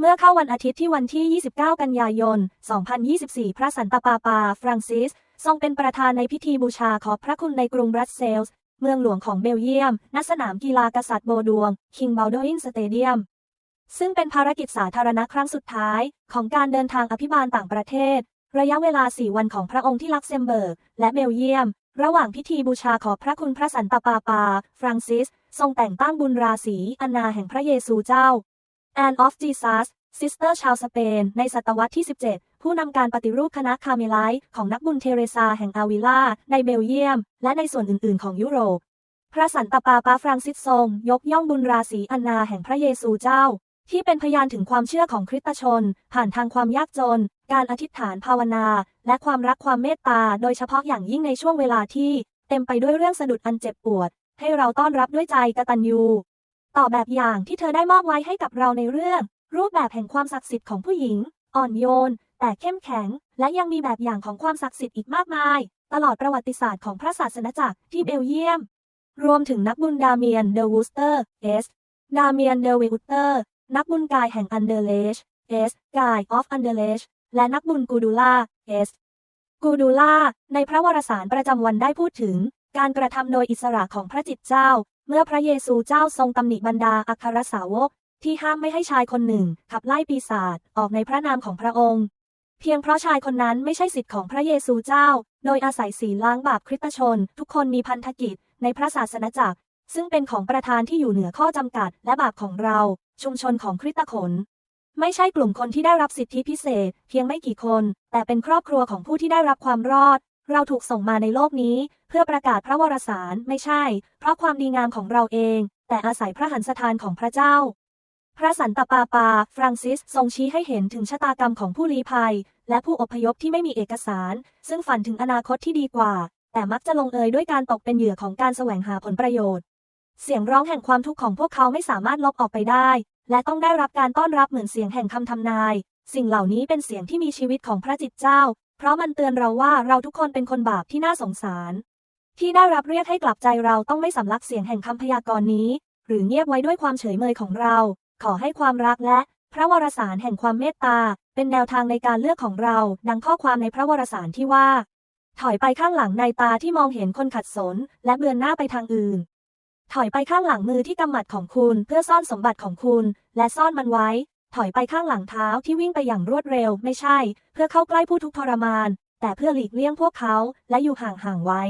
เมื่อเข้าวันอาทิตย์ที่วันที่ 29 กันยายน 2024 พระสันตะปาปา ฟรังซิส ทรงเป็นประธานในพิธีบูชาขอบพระคุณในกรุงบรัสเซลส์ เมืองหลวงของเบลเยียม ณ สนามกีฬากษัตริย์โบดวง King Baldwin Stadium ซึ่งเป็นภารกิจสาธารณะครั้งสุดท้ายของการเดินทางอภิบาลต่างประเทศ ระยะเวลา 4 วันของพระองค์ที่ลักเซมเบิร์ก และเบลเยียม ระหว่างพิธีบูชาขอบพระคุณพระสันตะปาปา ฟรังซิส ทรงแต่งตั้งบุญราศีอนาแห่งพระเยซูเจ้า Anne of Jesus ซิสเตอร์ชาวสเปน ในศตวรรษที่ 17 ผู้นำการปฏิรูปคณะคาเมไลท์ของนักบุญเทเรซาแห่งอาวิลาในเบลเยียม และในส่วนอื่น ๆ ของยุโรป พระสันตะปาปาฟรังซิสทรง ยกย่องบุญราศีอันนาแห่งพระเยซูเจ้า ที่เป็นพยานถึงความเชื่อของคริสตชน ผ่านทางความยากจน การอธิษฐานภาวนา และความรักความเมตตา โดยเฉพาะอย่างยิ่งในช่วงเวลาที่ เต็มไปด้วยเรื่องสะดุดอันเจ็บปวด ให้เราต้อนรับด้วยใจกตัญญู ต่อแบบอย่างที่เธอได้มอบไว้ให้กับเราในเรื่อง รูปแบบแห่งความศักดิ์สิทธิ์ของผู้หญิง อ่อนโยน แต่เข้มแข็ง และยังมีแบบอย่างของความศักดิ์สิทธิ์อีกมากมาย ตลอดประวัติศาสตร์ของพระศาสนจักรที่เบลเยียม รวมถึงนักบุญดาเมียนเดวูสเตอร์เอสดาเมียนเดวิวเตอร์นักบุญกายแห่งอันเดเลชเอสกายออฟอันเดเลชและนักบุญกูดูล่าเอสกูดูล่าในพระวรสารประจำวันได้พูดถึง การกระทำโดยอิสระของพระจิตเจ้า เมื่อพระเยซูเจ้าทรงตำหนิบรรดาอัครสาวก ที่ห้ามไม่ให้ชายคนหนึ่งขับไล่ปีศาจออกในพระนามของพระองค์ เพียงเพราะชายคนนั้นไม่ใช่สิทธิ์ของพระเยซูเจ้า โดยอาศัยศีลล้างบาปคริสตชน ทุกคนมีพันธกิจในพระศาสนจักร ซึ่งเป็นของประธานที่อยู่เหนือข้อจำกัดและบาปของเรา ชุมชนของคริสตขน ไม่ใช่กลุ่มคนที่ได้รับสิทธิพิเศษ เพียงไม่กี่คน แต่เป็นครอบครัวของผู้ที่ได้รับความรอด เราถูกส่งมาในโลกนี้ เพื่อประกาศพระวรสารไม่ใช่ เพราะความดีงามของเราเอง แต่อาศัยพระหันสถานของพระเจ้า พระสันตปาปา ฟรังซิสทรงชี้ให้เห็นถึงชะตากรรมของผู้ลี้ภัย และผู้อพยพที่ไม่มีเอกสาร ซึ่งฝันถึงอนาคตที่ดีกว่า แต่มักจะลงเอยด้วยการตกเป็นเหยื่อของการแสวงหาผลประโยชน์ เสียงร้องแห่งความทุกข์ของพวกเขาไม่สามารถลบออกไปได้ และต้องได้รับการต้อนรับเหมือนเสียงแห่งคำทำนายสิ่งเหล่านี้เป็นเสียงที่มีชีวิตของพระจิตเจ้า เพราะมันเตือนเราว่าเราทุกคนเป็นคนบาปที่น่าสงสาร ที่ได้รับเรียกให้กลับใจเราต้องไม่สำลักเสียงแห่งคำพยากรณ์นี้ หรือเงียบไว้ด้วยความเฉยเมยของเรา ขอให้ความรักและ พระวรสารแห่งความเมตตา เป็นแนวทางในการเลือกของเรา ดังข้อความในพระวรสารที่ว่า ถอยไปข้างหลังในตาที่มองเห็นคนขัดสน และเบือนหน้าไปทางอื่น ถอยไปข้างหลังมือที่กำหมัดของคุณ เพื่อซ่อนสมบัติของคุณ และซ่อนมันไว้ ถอยไปข้างหลังเท้าที่วิ่งไปอย่างรวดเร็ว ไม่ใช่ เพื่อเข้าใกล้ผู้ทุกข์ทรมาน แต่เพื่อหลีกเลี่ยงพวกเขาและอยู่ห่างๆไว้